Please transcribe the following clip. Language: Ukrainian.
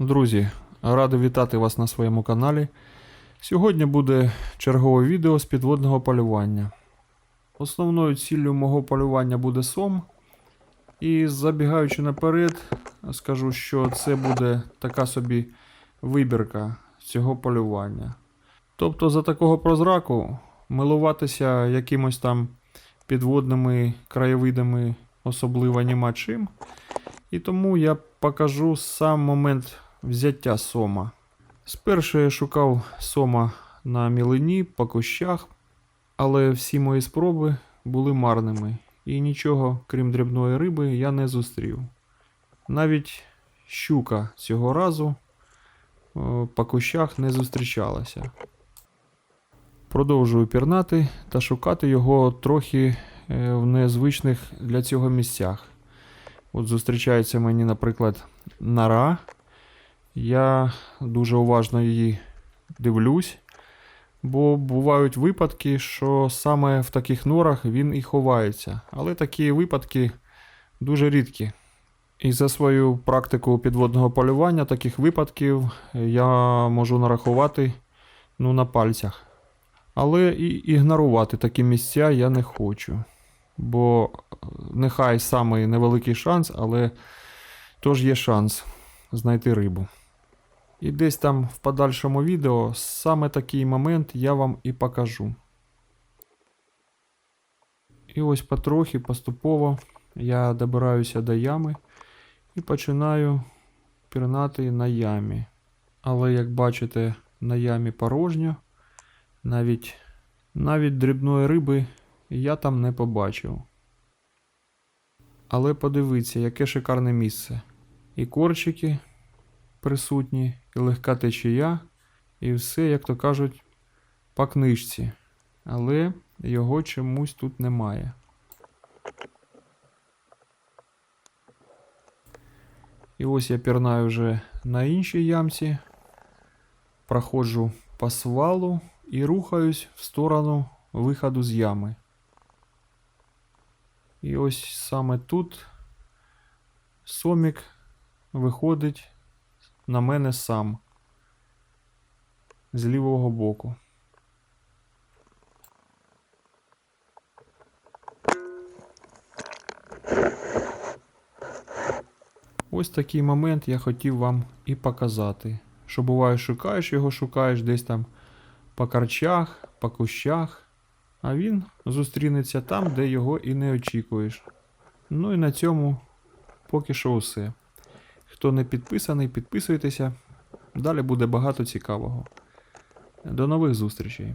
Друзі, радий вітати вас на своєму каналі. Сьогодні буде чергове відео з підводного полювання. Основною ціллю мого полювання буде сом. І забігаючи наперед, скажу, що це буде така собі вибірка цього полювання. Тобто, за такого прозраку милуватися якимось там підводними краєвидами особливо нема чим. І тому я покажу сам момент взяття сома. Спершу я шукав сома на мілині, по кущах, але всі мої спроби були марними, і нічого, крім дрібної риби, я не зустрів. Навіть щука цього разу по кущах не зустрічалася. Продовжую пірнати та шукати його трохи е, в незвичних для цього місцях. От зустрічається мені, наприклад, нора. Я дуже уважно її дивлюсь, бо бувають випадки, що саме в таких норах він і ховається. Але такі випадки дуже рідкі. І за свою практику підводного полювання таких випадків я можу нарахувати ну, на пальцях. Але і ігнорувати такі місця я не хочу. Бо е, нехай самий невеликий шанс, але тож є шанс знайти рибу. І десь там в подальшому відео саме такий момент я вам і покажу. І ось потрохи, поступово я добираюся до ями і починаю пірнати на ямі. Але як бачите, на ямі порожньо, навіть, навіть дрібної риби я там не побачив. Але подивіться, яке шикарне місце. І корчики присутні, і легка течія, і все, як то кажуть, по книжці. Але його чомусь тут немає. І ось я пірнаю вже на іншій ямці, проходжу по свалу і рухаюсь в сторону виходу з ями. І ось саме тут сомік виходить на мене сам з лівого боку. Ось такий момент я хотів вам і показати. Що буває, шукаєш його, шукаєш десь там по карчах, по кущах, а він зустрінеться там, де його і не очікуєш. Ну і на цьому поки що усе. Хто не підписаний, підписуйтеся. Далі буде багато цікавого. До нових зустрічей!